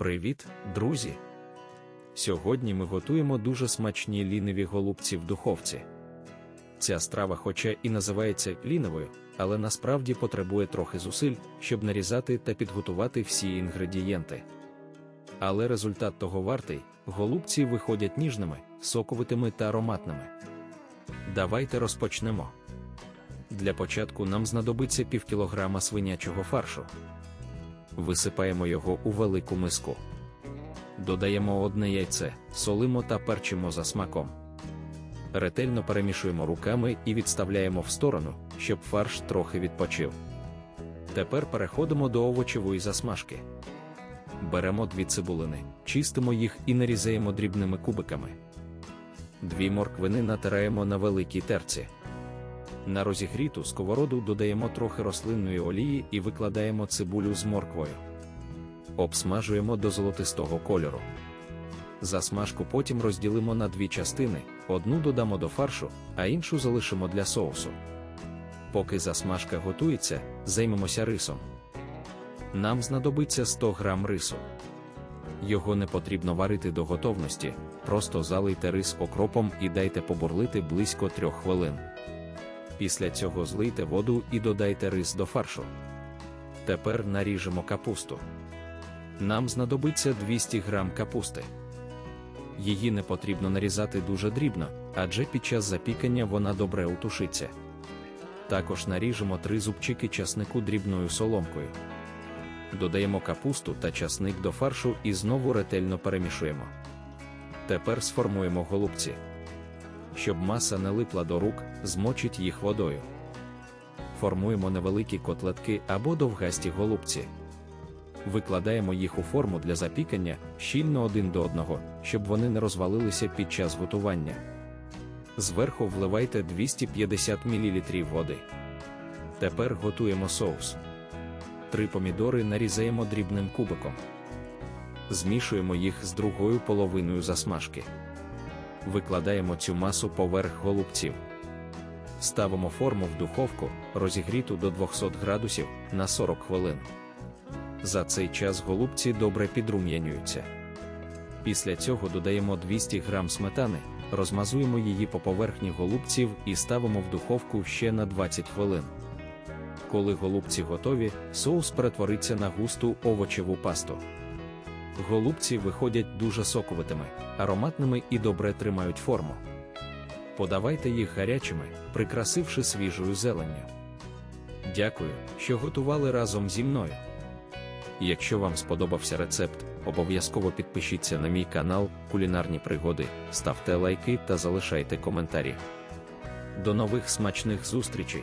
Привіт, друзі! Сьогодні ми готуємо дуже смачні ліниві голубці в духовці. Ця страва, хоча і називається ліновою, але насправді потребує трохи зусиль, щоб нарізати та підготувати всі інгредієнти. Але результат того вартий, голубці виходять ніжними, соковитими та ароматними. Давайте розпочнемо. Для початку нам знадобиться пів кілограма свинячого фаршу. Висипаємо його у велику миску. Додаємо одне яйце, солимо та перчимо за смаком. Ретельно перемішуємо руками і відставляємо в сторону, щоб фарш трохи відпочив. Тепер переходимо до овочевої засмажки. Беремо дві цибулини, чистимо їх і нарізаємо дрібними кубиками. Дві морквини натираємо на великій терці. На розігріту сковороду додаємо трохи рослинної олії і викладаємо цибулю з морквою. Обсмажуємо до золотистого кольору. Засмажку потім розділимо на дві частини: одну додамо до фаршу, а іншу залишимо для соусу. Поки засмажка готується, займемося рисом. Нам знадобиться 100 г рису. Його не потрібно варити до готовності, просто залийте рис окропом і дайте побурлити близько 3 хвилин. Після цього злийте воду і додайте рис до фаршу. Тепер наріжемо капусту. Нам знадобиться 200 г капусти. Її не потрібно нарізати дуже дрібно, адже під час запікання вона добре утушиться. Також наріжемо 3 зубчики часнику дрібною соломкою. Додаємо капусту та часник до фаршу і знову ретельно перемішуємо. Тепер сформуємо голубці. Щоб маса не липла до рук, змочіть їх водою. Формуємо невеликі котлетки або довгасті голубці. Викладаємо їх у форму для запікання щільно один до одного, щоб вони не розвалилися під час готування. Зверху вливайте 250 мл води. Тепер готуємо соус. Три помідори нарізаємо дрібним кубиком. Змішуємо їх з другою половиною засмажки. Викладаємо цю масу поверх голубців. Ставимо форму в духовку, розігріту до 200 градусів на 40 хвилин. За цей час голубці добре підрум'янюються. Після цього додаємо 200 г сметани, розмазуємо її по поверхні голубців і ставимо в духовку ще на 20 хвилин. Коли голубці готові, соус перетвориться на густу овочеву пасту. Голубці виходять дуже соковитими, ароматними і добре тримають форму. Подавайте їх гарячими, прикрасивши свіжою зеленню. Дякую, що готували разом зі мною. Якщо вам сподобався рецепт, обов'язково підпишіться на мій канал Кулінарні пригоди, ставте лайки та залишайте коментарі. До нових смачних зустрічей!